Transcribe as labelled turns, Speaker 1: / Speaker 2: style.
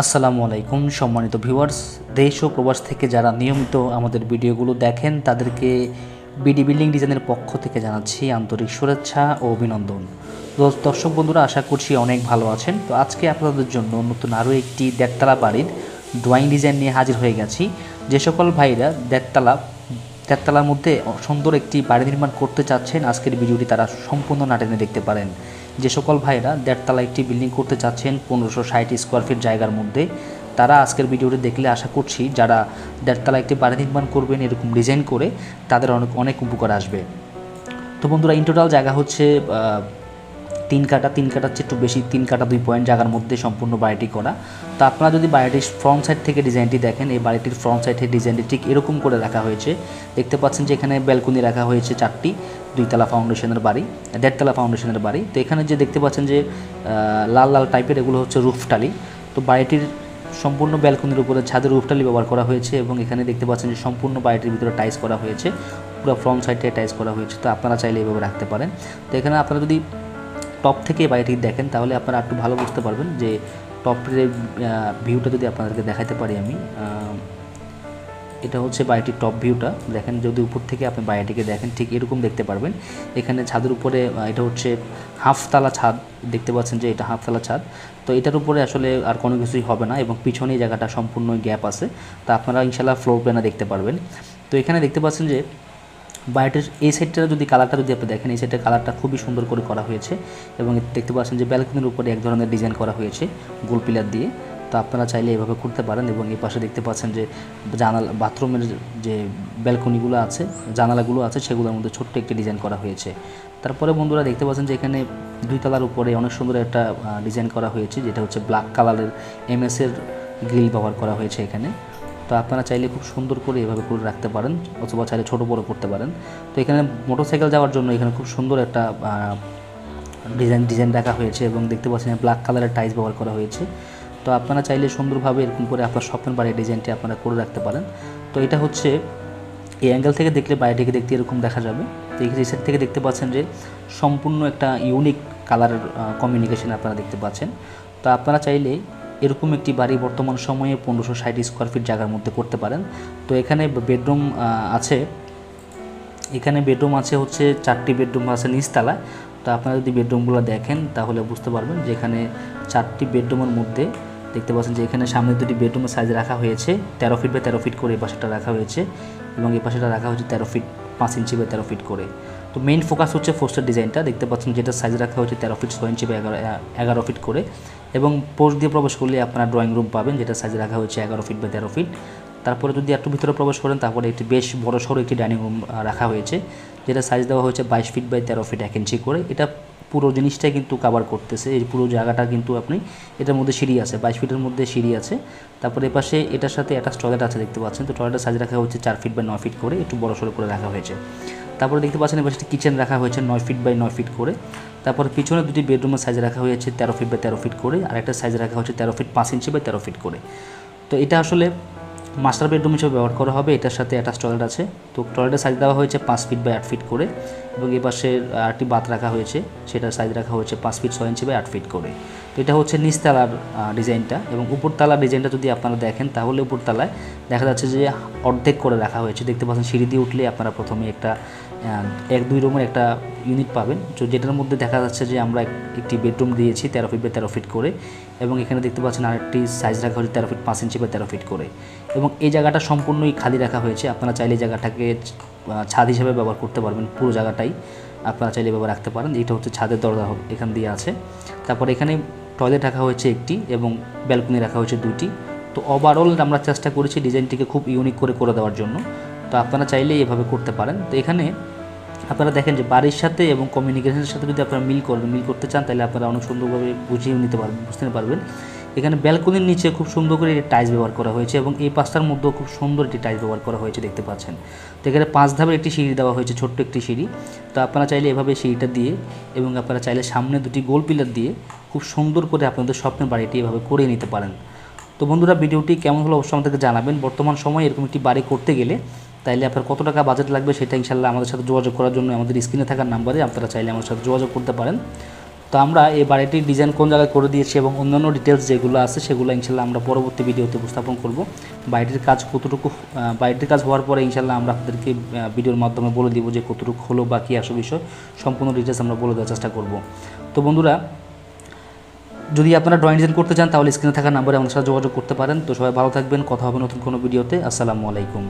Speaker 1: আসসালামু আলাইকুম, সম্মানিত ভিউয়ার্স। দেশ ও প্রবাস থেকে যারা নিয়মিত আমাদের ভিডিওগুলো দেখেন, তাদেরকে বিডি বিল্ডিং ডিজাইনের পক্ষ থেকে জানাচ্ছি আন্তরিক শুভেচ্ছা ও অভিনন্দন। দর্শক বন্ধুরা, আশা করছি অনেক ভালো আছেন। তো আজকে আপনাদের জন্য নতুন আরও একটি দেড়তলা বাড়ির ড্রয়িং ডিজাইন নিয়ে হাজির হয়ে গেছি। যে সকল ভাইরা দেড়তলা চারতলার মধ্যে সুন্দর একটি বাড়ি নির্মাণ করতে চাচ্ছেন, আজকের ভিডিওটি তারা সম্পূর্ণ নাটেনে দেখতে পারেন। যে সকল ভাইরা দেড়তলা একটি বিল্ডিং করতে চাচ্ছেন পনেরোশো ষাট স্কোয়ার ফিট জায়গার মধ্যে, তারা আজকের ভিডিওটি দেখলে আশা করছি যারা দেড়তলা একটি বাড়ি নির্মাণ করবেন, এরকম ডিজাইন করে তাদের অনেক অনেক উপকার আসবে। তো বন্ধুরা ইন টোটাল জায়গা হচ্ছে তিন কাটা, তিন কাটার চেয়ে একটু বেশি, তিন কাটা দুই পয়েন্ট জায়গার মধ্যে সম্পূর্ণ বাড়িটি করা। তো আপনারা যদি বাড়িটির ফ্রন্ট সাইড থেকে ডিজাইনটি দেখেন, এই বাড়িটির ফ্রন্ট সাইডের ডিজাইনটি ঠিক এরকম করে রাখা হয়েছে। দেখতে পাচ্ছেন যে এখানে ব্যালকনি রাখা হয়েছে চারটি। দুইতলা ফাউন্ডেশনের বাড়ি, দেড়তলা ফাউন্ডেশনের বাড়ি। তো এখানে যে দেখতে পাচ্ছেন যে লাল লাল টাইপের এগুলো হচ্ছে রুফটালি তো বাড়িটির সম্পূর্ণ ব্যালকনির উপরে ছাদের রুফটালি ব্যবহার করা হয়েছে এবং এখানে দেখতে পাচ্ছেন যে সম্পূর্ণ বাড়িটির ভিতরে টাইস করা হয়েছে। পুরো ফ্রন্ট সাইডে টাইস করা হয়েছে। তো আপনারা চাইলে এইভাবে রাখতে পারেন। তো এখানে আপনারা যদি টপ থেকে বাড়িটি দেখেন, তাহলে আপনারা একটু ভালো বুঝতে পারবেন যে টপের ভিউটা যদি আপনাদেরকে দেখাতে পারি আমি এটা হচ্ছে বাড়িটির টপ ভিউটা দেখেন, যদি উপর থেকে আপনি বাড়িটিকে দেখেন, ঠিক এরকম দেখতে পারবেন। এখানে ছাদের উপরে এটা হচ্ছে হাফতলা ছাদ। দেখতে পাচ্ছেন যে এটা হাফতলা ছাদ। তো এটার উপরে আসলে আর কোনো কিছুই হবে না এবং পিছনে জায়গাটা সম্পূর্ণ গ্যাপ আছে। তা আপনারা ইনশাল্লাহ ফ্লোর প্ল্যানে দেখতে পারবেন। তো এখানে দেখতে পাচ্ছেন যে বাড়িটির এই সাইডটা যদি কালারটা যদি আপনি দেখেন, এই সাইডের কালারটা খুবই সুন্দর করে করা হয়েছে। এবং দেখতে পাচ্ছেন যে ব্যালকনির উপরে এক ধরনের ডিজাইন করা হয়েছে গোল পিলার দিয়ে। তো আপনারা চাইলে এভাবে করতে পারেন এবং এই পাশে দেখতে পাচ্ছেন যে জানালা, বাথরুমের যে ব্যালকনিগুলো আছে, জানালাগুলো আছে, সেগুলোর মধ্যে ছোট্ট একটি ডিজাইন করা হয়েছে। তারপরে বন্ধুরা দেখতে পাচ্ছেন যে এখানে দুই তলার উপরে অনেক সুন্দর একটা ডিজাইন করা হয়েছে, যেটা হচ্ছে ব্ল্যাক কালারের এমএসের গ্রিল ব্যবহার করা হয়েছে এখানে। তো আপনারা চাইলে খুব সুন্দর করে এভাবে করে রাখতে পারেন, অথবা চাইলে ছোটো বড়ো করতে পারেন। তো এখানে মোটরসাইকেল যাওয়ার জন্য এখানে খুব সুন্দর একটা ডিজাইন ডিজাইন রাখা হয়েছে এবং দেখতে পাচ্ছেন ব্ল্যাক কালারের টাইলস ব্যবহার করা হয়েছে। তো আপনারা চাইলে সুন্দরভাবে এরকম করে আপনার স্বপ্নের বাড়ির ডিজাইনটি আপনারা করে রাখতে পারেন। তো এটা হচ্ছে এই অ্যাঙ্গেল থেকে দেখলে বাইরেকে দেখতে এরকম দেখা যাবে। তো এই সাইড থেকে দেখতে পাচ্ছেন যে সম্পূর্ণ একটা ইউনিক কালারের কমিউনিকেশন আপনারা দেখতে পাচ্ছেন। তো আপনারা চাইলে এরকম একটি বাড়ি বর্তমান সময়ে পনেরোশো ষাট স্কোয়ার ফিট জায়গার মধ্যে করতে পারেন। তো এখানে বেডরুম আছে। এখানে বেডরুম আছে হচ্ছে চারটি বেডরুম আছে নিচতলায়। তো আপনারা যদি বেডরুমগুলো দেখেন তাহলে বুঝতে পারবেন যে এখানে চারটি বেডরুমের মধ্যে দেখতে পাচ্ছেন যে এখানে সামনে দুটি বেডরুমের সাইজ রাখা হয়েছে, তেরো ফিট বা তেরো ফিট করে এই পাশেটা রাখা হয়েছে এবং এই পাশেটা রাখা হয়েছে তেরো ফিট পাঁচ ইঞ্চি বা তেরো ফিট করে। তো মেইন ফোকাস হচ্ছে ফোস্টার ডিজাইনটা দেখতে পাচ্ছেন যেটা সাইজ রাখা হয়েছে তেরো ফিট ছয় ইঞ্চি বা এগারো এগারো ফিট করে এবং পোস্ট দিয়ে প্রবেশ করলে আপনারা ড্রয়িং রুম পাবেন, যেটা সাইজ রাখা হয়েছে এগারো ফিট বা তেরো ফিট তারপরে যদি একটু ভিতরে প্রবেশ করেন, তারপরে একটি বেশ বড় সড়ো একটি ডাইনিং রুম রাখা হয়েছে, যেটা সাইজ দেওয়া হয়েছে বাইশ ফিট বাই তেরো ফিট এক ইঞ্চি করে। এটা পুরো জিনিসটাই কিন্তু কাভার করতেছে। এই পুরো জায়গাটা কিন্তু আপনি এটার মধ্যে সিঁড়ি আছে, বাইশ ফিটের মধ্যে সিঁড়ি আছে। তারপরে এপাশে এটার সাথে একটা টয়লেট আছে দেখতে পাচ্ছেন। তো টয়লেটের সাইজ রাখা হচ্ছে চার ফিট বাই নয় ফিট করে, একটু বড় সড়ো করে রাখা হয়েছে। তারপরে দেখতে পাচ্ছেন এবার একটি কিচেন রাখা হয়েছে নয় ফিট বাই নয় ফিট করে। তারপর পিছনে দুটি বেডরুমের সাইজ রাখা হয়েছে তেরো ফিট বাই তেরো ফিট করে, আর একটা সাইজ রাখা হচ্ছে তেরো ফিট পাঁচ ইঞ্চি বাই তেরো ফিট করে। তো এটা আসলে মাস্টার বেডরুম হিসেবে ব্যবহার করা হবে, এটার সাথে অ্যাটাচ টয়লেট আছে। তো টয়লেটের সাইজ দেওয়া হয়েছে পাঁচ ফিট বাই আট ফিট করে এবং এ পাশে আরেকটি বাথ রাখা হয়েছে, সেটার সাইজ রাখা হয়েছে পাঁচ ফিট ছয় ইঞ্চি বাই আট ফিট করে। তো এটা হচ্ছে নিচতলার ডিজাইনটা এবং উপরতলার ডিজাইনটা যদি আপনারা দেখেন, তাহলে উপরতলায় দেখা যাচ্ছে যে অর্ধেক করে রাখা হয়েছে। দেখতে পাচ্ছেন সিঁড়ি দিয়ে উঠলে আপনারা প্রথমে একটা এক দুই রুমের একটা ইউনিট পাবেন। তো যেটার মধ্যে দেখা যাচ্ছে যে আমরা একটি বেডরুম দিয়েছি তেরো ফিট বাই তেরো ফিট করে এবং এখানে দেখতে পাচ্ছেন আরেকটি সাইজ রাখা হয়েছে তেরো ফিট পাঁচ ইঞ্চি বাই তেরো ফিট করে। এবং এই জায়গাটা সম্পূর্ণই খালি রাখা হয়েছে। আপনারা চাইলে জায়গাটাকে ছাদ হিসেবে ব্যবহার করতে পারবেন। পুরো জায়গাটাই আপনারা চাইলে ব্যবহার রাখতে পারেন। এইটা হচ্ছে ছাদের দরজা এখান দিয়ে আছে। তারপর এখানে টয়লেট রাখা হয়েছে একটি এবং ব্যালকনি রাখা হয়েছে দুটি তো ওভারঅল আমরা চেষ্টা করেছি ডিজাইনটিকে খুব ইউনিক করে করে দেওয়ার জন্য। তো আপনারা চাইলে এভাবে করতে পারেন। তো এখানে আপনারা দেখেন যে বাড়ির সাথে এবং কমিউনিকেশনের সাথে যদি আপনারা মিল করেন মিল করতে চান, তাহলে আপনারা অনেক সুন্দরভাবে বুঝিয়ে নিতে পারবেন বুঝতে পারবেন। এখানে ব্যালকনির নিচে খুব সুন্দর করে এটি টাইলস ব্যবহার করা হয়েছে এবং এই পাঁচটার মধ্যেও খুব সুন্দর একটি টাইলস ব্যবহার করা হয়েছে দেখতে পাচ্ছেন। তো এখানে পাঁচ ধাপের একটি সিঁড়ি দেওয়া হয়েছে, ছোট্ট একটি সিঁড়ি। তো আপনারা চাইলে এভাবে সিঁড়িটা দিয়ে এবং আপনারা চাইলে সামনে দুটি গোল পিলার দিয়ে খুব সুন্দর করে আপনাদের স্বপ্নের বাড়িটি এভাবে করে নিতে পারেন। তো বন্ধুরা, ভিডিওটি কেমন হলো অবশ্যই আমাদেরকে জানাবেন। বর্তমান সময়ে এরকম একটি বাড়ি করতে গেলে তাইলে আপনার কত টাকা বাজেট লাগবে সেটা ইনশাল্লাহ আমাদের সাথে যোগাযোগ করার জন্য আমাদের স্ক্রিনে থাকার নাম্বারে আপনারা চাইলে আমাদের সাথে যোগাযোগ করতে পারেন। তো আমরা এই বাড়িটির ডিজাইন কোন জায়গায় করে দিয়েছি এবং অন্যান্য ডিটেলস যেগুলো আছে সেগুলো ইনশাল্লাহ আমরা পরবর্তী ভিডিওতে উপস্থাপন করব। বাড়িটির কাজ কতটুকু বাড়িটির কাজ হওয়ার পরে ইনশাল্লাহ আমরা আপনাদেরকে ভিডিওর মাধ্যমে বলে দিব যে কতটুকু হলো বা কী আসল বিষয়। সম্পূর্ণ ডিটেলস আমরা বলে দেওয়ার চেষ্টা করব। তো বন্ধুরা, যদি আপনারা ড্রয়িং ডিজাইন করতে চান তাহলে স্ক্রিনে থাকা নাম্বারে আমাদের সাথে যোগাযোগ করতে পারেন। তো সবাই ভালো থাকবেন, কথা হবে নতুন কোনো ভিডিওতে। আসসালামু আলাইকুম।